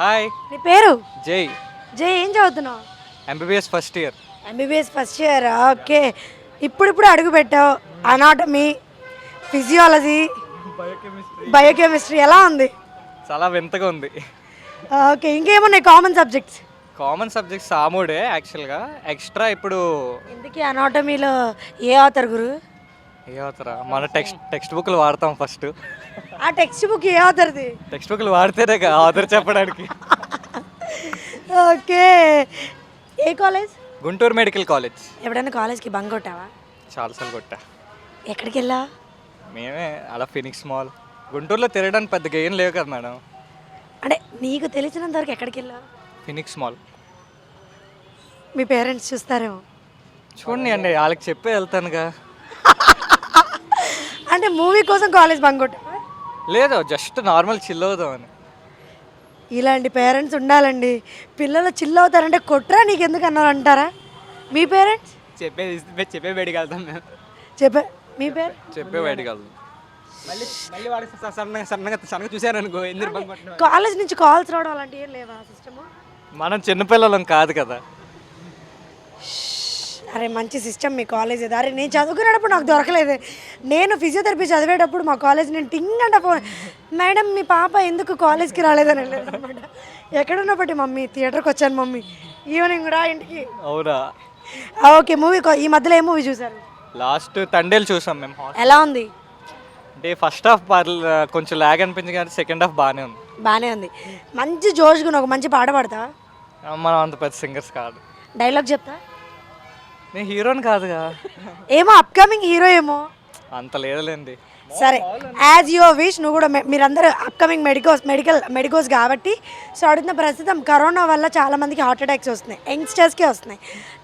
Hi. నీ పేరు? జై. జై ఏం చదువుతున్నావు? MBBS first year MBBS first year okay. ఇప్పుడిప్పుడు అడుగు పెట్టావు అనాటమీ ఫిజియాలజీ బయోకెమిస్ట్రీ ఎలా ఉంది? చాలా వింతగా ఉంది. ఓకే ఇంకేమున్నాయి కామన్ సబ్జెక్ట్స్ కామన్ సబ్జెక్ట్ సాముడే యాక్చువల్గా ఎక్స్ట్రా ఇప్పుడు ఎందుకే అనాటమీలో ఏ ఆథర్ గురు? ఏ అవుతారా మన టెక్స్ట్ టెక్స్ట్ బుక్లు వాడతాం ఫస్ట్ ఆ టెక్స్ట్ బుక్ ఏ ఆథర్ది టెక్స్ట్ బుక్లు వాడితేనే ఆథర్ చెప్పడానికి. ఓకే. ఏ కాలేజ్ గుంటూరు మెడికల్ కాలేజ్. ఎప్పుడైనా కాలేజ్కి బంక్ కొట్టావా? చాలాసార్లు కొట్టా. ఎక్కడికి వెళ్ళావు మేమే అలా ఫినిక్స్ మాల్. గుంటూరులో తిరగడానికి పెద్దగా ఏం లేవు కదా మేడం. అంటే నీకు తెలిసినంత వరకు ఎక్కడికి వెళ్ళావు ఫినిక్స్ మాల్. మీ పేరెంట్స్ చూస్తారేమో. చూడండి అండి వాళ్ళకి చెప్పే వెళ్తానుగా. అంటే మూవీ కోసం కాలేజ్ బంక్ కొట్టావా లేదు జస్ట్ నార్మల్ చిల్ అవుదామని ఇలాంటి పేరెంట్స్ ఉండాలండి. పిల్లలు చిల్ అవుతారంటే కొట్రా నీకు ఎందుకు అన్నారు అంటారా? మీ పేరెంట్స్? చెప్పేది చెప్పే బయటికి వెళ్తాం మేము. చెప్పే మీ పేరు చెప్పే బయటికి వెళ్దాం. మళ్ళీ మళ్ళీ వాడు సన్నగా సన్నగా సన్నగా చూసారనుకో ఎందుకు కాలేజ్ నుంచి కాల్స్ రావడం అలాంటివి ఏం లేవా సిస్టమ్? మనం చిన్నపిల్లలం కాదు కదా. అరే మంచి సిస్టమ్ మీ కాలేజ్ ఇది అరే నేను చదువుకునేటప్పుడు నాకు దొరకలేదు. నేను ఫిజియోథెరపీ చదివేటప్పుడు మా కాలేజ్ నేను టింగ్ అంట మేడం మీ పాప ఎందుకు కాలేజ్కి రాలేదని అనమాట. ఎక్కడున్నప్పటి మమ్మీ? థియేటర్కి వచ్చాను మమ్మీ. ఈవినింగ్ కూడా ఇంటికి. అవునా? ఓకే మూవీ ఈ మధ్యలో ఏ మూవీ చూసారు లాస్ట్ తండేలు చూసాం మేము ఎలా ఉంది? అంటే ఫస్ట్ హాఫ్ కొంచెం లాగ్ అనిపించింది కానీ సెకండ్ హాఫ్ బాగానే ఉంది. బాగానే ఉంది. మంచి జోష్గా ఒక మంచి పాట పాడతావా? ఆ, మనం అంత పెద్ద సింగర్స్ కాదు. డైలాగ్ చెప్తా నేను హీరోని కాదుగా. ఏమో అప్కమింగ్ హీరో ఏమో. అంత లేదులేండి. సరే యాజ్ యువర్ విష్ నువ్వు కూడా మీరందరూ అప్కమింగ్ మెడికోస్ మెడికల్ మెడికోస్ కాబట్టి సో అడుగుతున్న ప్రస్తుతం కరోనా వల్ల చాలా మందికి హార్ట్ అటాక్స్ వస్తున్నాయి యంగ్స్టర్స్కే వస్తున్నాయి.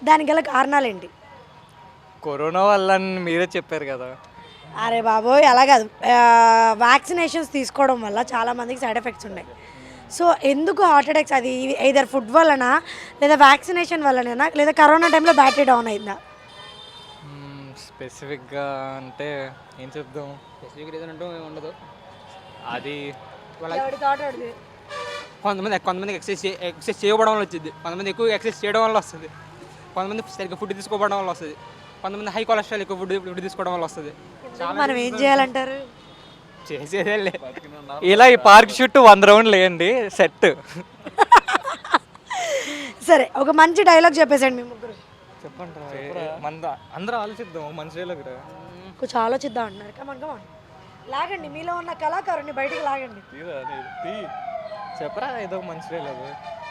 దానికి గల కారణాలు ఏంటి కరోనా వల్ల అని మీరే చెప్పారు కదా. అరే బాబోయ్ అలా కాదు. వ్యాక్సినేషన్స్ తీసుకోవడం వల్ల చాలా మందికి సైడ్ ఎఫెక్ట్స్ ఉన్నాయి. సో ఎందుకు హార్ట్ అటాక్స్? అది ఐదర్ ఫుడ్ వలన లేదా వ్యాక్సినేషన్ వల్లనేనా లేదా కరోనా టైంలో బ్యాటరీ డౌన్ అయిందా? స్పెసిఫిక్గా అంటే ఏం చెప్దాం? స్పెసిఫిక్ రీజన్ అంటూ ఏమి ఉండదు. అది కొంతమంది కొంతమందికి ఎక్సర్సైజ్ చే- ఎక్సర్సైజ్ చేయడం వల్ల వచ్చింది. కొంతమంది ఎక్కువ ఎక్సర్సైజ్ చేయడం వల్ల వస్తుంది. కొంతమంది సరిగ్గా ఫుడ్ తీసుకోవడం వల్ల వస్తుంది. కొంతమంది హై కొలెస్ట్రాల్ ఎక్కువ ఫుడ్ ఫుడ్ తీసుకోవడం వల్ల వస్తుంది. మనం ఏం చేయాలంటారు? చేసేదే లే ఇలా ఈ పార్క్ చుట్టూ వంద రౌండ్లు వేయండి సెట్. సరే ఒక మంచి డైలాగ్ చెప్పేసండి మీ ముగ్గురు. చెప్పండి మన అందరూ ఆలోచిద్దాం మంచి డైలాగ్ కొంచెం ఆలోచిద్దాం అంటున్నారు. కమన్ కమన్ లాగండి మీలో ఉన్న కళాకారుని బయటికి లాగండి. చెప్పరా ఏదో మంచి డైలాగ్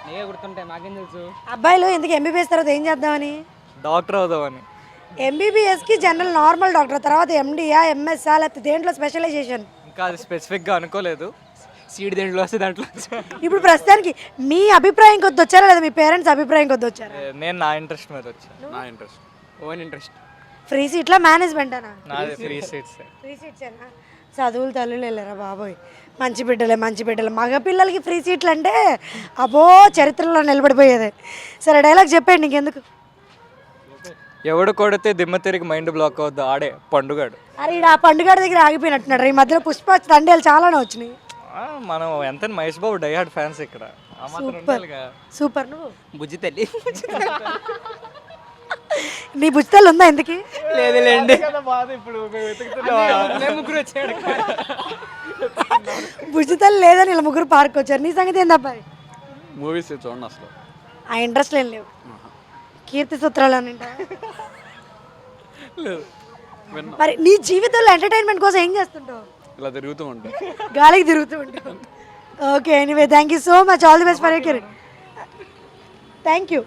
నీకే గుర్తుంటాయి నాకేం తెలుసు? అబ్బాయిలు ఎందుకు ఎంబీబీఎస్ తర్వాత ఏం చేద్దామని? డాక్టర్ అవుదామని. ఎంబీబీఎస్కి జనరల్ నార్మల్ డాక్టర్ తర్వాత ఎండియా ఎంఎస్ఆ లేకపోతే దేంట్లో స్పెషలైజేషన్ ఇంకా అది స్పెసిఫిక్గా అనుకోలేదు. సీడ్ దేంట్లో వస్తుంది దాంట్లో ఇప్పుడు ప్రస్తుతానికి మీ అభిప్రాయం కొద్ది వచ్చారా? లేదా మీ పేరెంట్స్ అభిప్రాయం కొద్ది వచ్చారా? నేను నా ఇంట్రెస్ట్ మీద వచ్చాను నా ఇంట్రెస్ట్ ఓన్ ఇంట్రెస్ట్ ఫ్రీ సీట్లా మేనేజ్మెంట్ అనా? నాది ఫ్రీ సీట్స్ ఫ్రీ సీట్స్ అనా చదువులు తల్లులు వెళ్ళారా బాబోయ్. మంచి బిడ్డలే మంచి బిడ్డలే. మగ పిల్లలకి ఫ్రీ సీట్లు అంటే అబో చరిత్రలో నిలబడిపోయేది. సరే డైలాగ్ చెప్పండి నీకెందుకు ఎవడు కొడితే దిమ్మ తిరిగి మైండ్ బ్లాక్ అవుద్ది ఆడే పండుగాడు. అరే ఈడ ఆ పండుగ దగ్గర ఆగిపోయినట్టున్నాడు ఈ మధ్యలో పుష్ప దండేలు చాలానే వచ్చినాయి. ఆ, మనం ఎంత మహేష్ బాబు డైహార్డ్ ఫ్యాన్స్ ఇక్కడ. ఆ మాత్రం ఉండాలిగా. సూపర్ నువ్వు? బుజ్జి తల్లి. నీ బుచ్చితలు ఉందా ఎందుకు లేదులేండి ముగ్గురు వచ్చాడు లేదని ఇలా ముగ్గురు పార్క్ వచ్చారు. నీ సంగతి ఏంది అబ్బాయి మూవీస్ చూడండి అసలు. ఆ ఇంట్రెస్ట్ ఏం లేవు. కీర్తి సూత్రాలు అని? మరి నీ జీవితంలో ఎంటర్టైన్మెంట్ కోసం ఏం చేస్తుంటావు? ఇలా తిరుగుతూ ఉంటాయి గాలికి తిరుగుతూ ఉంటావు. Okay anyway thank you so much all the best for you thank you